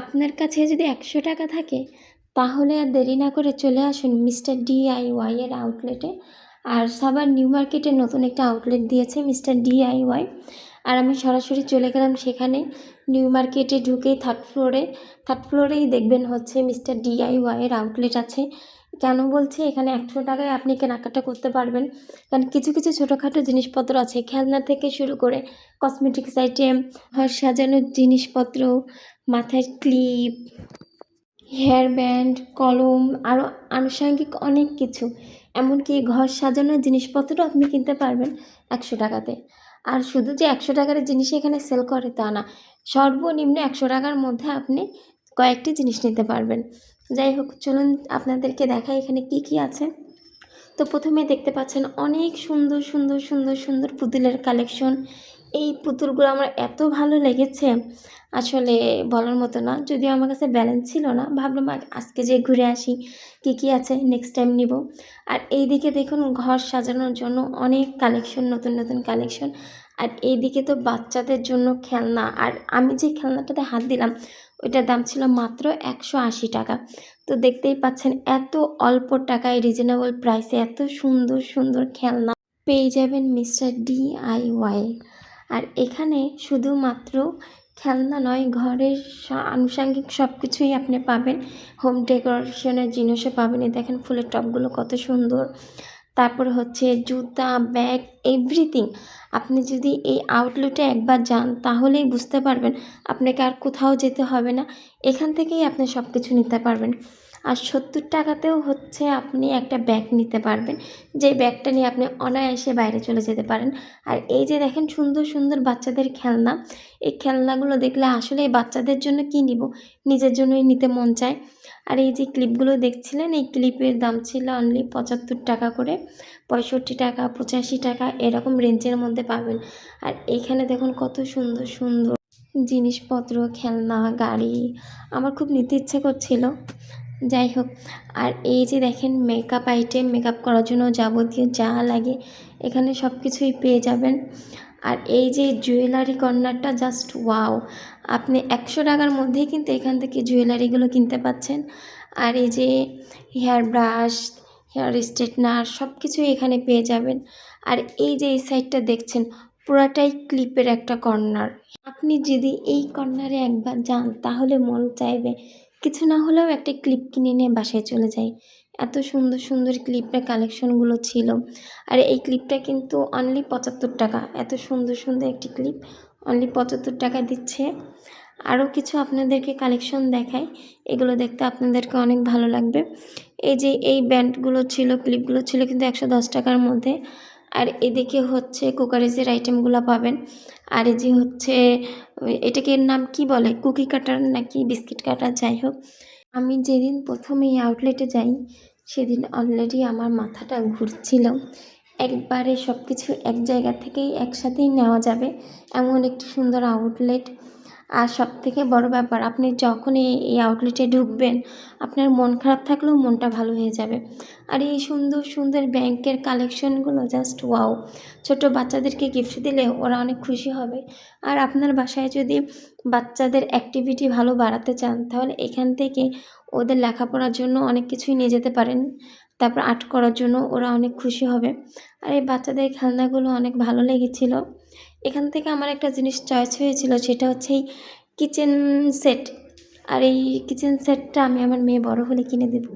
আপনার কাছে যদি একশো টাকা থাকে, তাহলে আর দেরি না করে চলে আসুন মিস্টার ডিআইওয়াই এর আউটলেটে আর সাবার নিউ মার্কেটে নতুন একটা আউটলেট দিয়েছে মিস্টার ডিআইওয়াই আর আমি সরাসরি চলে গেলাম সেখানে, নিউ মার্কেটে ঢুকেই থার্ড ফ্লোরে থার্ড ফ্লোরেই দেখবেন হচ্ছে মিস্টার ডিআইওয়াই এর আউটলেট আছে। কেন বলছি? এখানে একশো টাকায় আপনি কেনাকাটা করতে পারবেন। কারণ কিছু কিছু ছোটোখাটো জিনিসপত্র আছে। খেলনা থেকে শুরু করে কসমেটিক্স আইটেম ঘর সাজানোর জিনিসপত্র মাথায় ক্লিপ হেয়ার ব্যান্ড কলম আরও আনুষঙ্গিক অনেক কিছু। এমনকি ঘর সাজানোর জিনিসপত্রও আপনি কিনতে পারবেন একশো টাকাতে। আর শুধু যে একশো টাকার জিনিস এখানে সেল করে তা না, সর্বনিম্ন একশো টাকার মধ্যে আপনি কয়েকটি জিনিস নিতে পারবেন। যাই হোক, চলুন আপনাদেরকে দেখাই এখানে কি কি আছে। তো প্রথমে দেখতে পাচ্ছেন অনেক সুন্দর সুন্দর সুন্দর সুন্দর পুতুলের কালেকশন এই পুতুলগুলো আমার এত ভালো লেগেছে। আসলে বলার মতো না। যদিও আমার কাছে ব্যালেন্স ছিল না। ভাবলাম আজকে যে ঘুরে আসি, কি কি আছে নেক্সট টাইম নিব। আর এই দিকে দেখুন, ঘর সাজানোর জন্য অনেক কালেকশন নতুন নতুন কালেকশন আর এই দিকে তো বাচ্চাদের জন্য খেলনা। আর আমি যে খেলনাটাতে হাত দিলাম, ওইটার দাম ছিল মাত্র একশো আশি টাকা। তো দেখতেই পাচ্ছেন, এত অল্প টাকায় রিজনেবল প্রাইসে এত সুন্দর সুন্দর খেলনা পেয়ে যাবেন মিস্টার ডিআইওয়াই আর এখানে শুধুমাত্র খেলনা নয়, ঘরের আনুষঙ্গিক সব কিছুই আপনি পাবেন। হোম ডেকোরেশনের জিনিসও পাবেন। দেখেন ফুলের টবগুলো কত সুন্দর। তারপর হচ্ছে জুতা ব্যাগ এভরিথিং আপনি যদি এই আউটলেটে একবার যান, তাহলেই বুঝতে পারবেন আপনাকে আর কোথাও যেতে হবে না। এখান থেকেই আপনি সব কিছু নিতে পারবেন। আর সত্তর টাকাতেও হচ্ছে আপনি একটা ব্যাগ নিতে পারবেন। যে ব্যাগটা নিয়ে আপনি অনায়াসে বাইরে চলে যেতে পারেন। আর এই যে দেখেন সুন্দর সুন্দর বাচ্চাদের খেলনা, এই খেলনাগুলো দেখলে আসলে এই বাচ্চাদের জন্য কী নিব? নিজের জন্যই নিতে মন চায়। আর এই যে ক্লিপগুলো দেখছিলেন, এই ক্লিপের দাম ছিল অনলি পঁচাত্তর টাকা করে। পঁয়ষট্টি টাকা, পঁচাশি টাকা, এরকম রেঞ্জের মধ্যে পাবেন। আর এখানে দেখুন কত সুন্দর সুন্দর জিনিসপত্র, খেলনা, গাড়ি। আমার খুব নিতে ইচ্ছে করছিল। যাই হোক আর এই যে দেখেন মেকআপ আইটেম মেকআপ করার জন্য যাবতীয় যা লাগে, এখানে সব কিছুই পেয়ে যাবেন। আর এই যে জুয়েলারি কর্নারটা জাস্ট ওয়াও আপনি একশো টাকার মধ্যেই কিন্তু এখান থেকে জুয়েলারিগুলো কিনতে পাচ্ছেন। আর এই যে হেয়ার ব্রাশ হেয়ার স্ট্রেটনার সব কিছুই এখানে পেয়ে যাবেন। আর এই যে এই সাইডটা দেখছেন, পুরাটাই ক্লিপের একটা কর্নার। আপনি যদি এই কর্নারে একবার যান, তাহলে মন চাইবে কিছু না হলেও একটা ক্লিপ কিনে নিয়ে বাসায় চলে যাই। এত সুন্দর সুন্দর ক্লিপের কালেকশনগুলো ছিল। আর এই ক্লিপটা কিন্তু অনলি পঁচাত্তর টাকা। এত সুন্দর সুন্দর একটি ক্লিপ অনলি পঁচাত্তর টাকা দিচ্ছে। আরও কিছু আপনাদেরকে কালেকশন দেখাই। এগুলো দেখতে আপনাদেরকে অনেক ভালো লাগবে। এই যে এই ব্যান্ডগুলো ছিল ক্লিপগুলো ছিল কিন্তু একশো দশ টাকার মধ্যে। আর এদিকে হচ্ছে কুকারিজের আইটেমগুলো পাবেন। আর এই যে হচ্ছে, এটাকে নাম কি বলে? কুকি কাটার নাকি বিস্কিট কাটার? যাই হোক, আমি যেদিন প্রথম এই আউটলেটে যাই, সেদিন অলরেডি আমার মাথাটা ঘুরছিল। একবারে সব কিছু এক জায়গা থেকেই একসাথেই নেওয়া যাবে। এমন একটি সুন্দর আউটলেট আর সব থেকে বড় ব্যাপার, আপনি যখন এই এই আউটলেটে ঢুকবেন, আপনার মন খারাপ থাকলেও মনটা ভালো হয়ে যাবে। আর এই সুন্দর সুন্দর ব্যাংকের কালেকশনগুলো জাস্ট ওয়াও ছোট বাচ্চাদেরকে গিফট দিলে ওরা অনেক খুশি হবে। আর আপনার বাসায় যদি বাচ্চাদের অ্যাক্টিভিটি ভালো বাড়াতে চান, তাহলে এখান থেকে ওদের লেখাপড়ার জন্য অনেক কিছুই নিয়ে যেতে পারেন। তারপর আর্ট করার জন্য ওরা অনেক খুশি হবে। আর এই বাচ্চাদের খেলনাগুলো অনেক ভালো লেগেছিল। এখান থেকে আমার একটা জিনিস চয়েস হয়েছিল, সেটা হচ্ছে এই কিচেন সেট আর এই কিচেন সেটটা আমি আমার মেয়ে বড় হলে কিনে দেবো।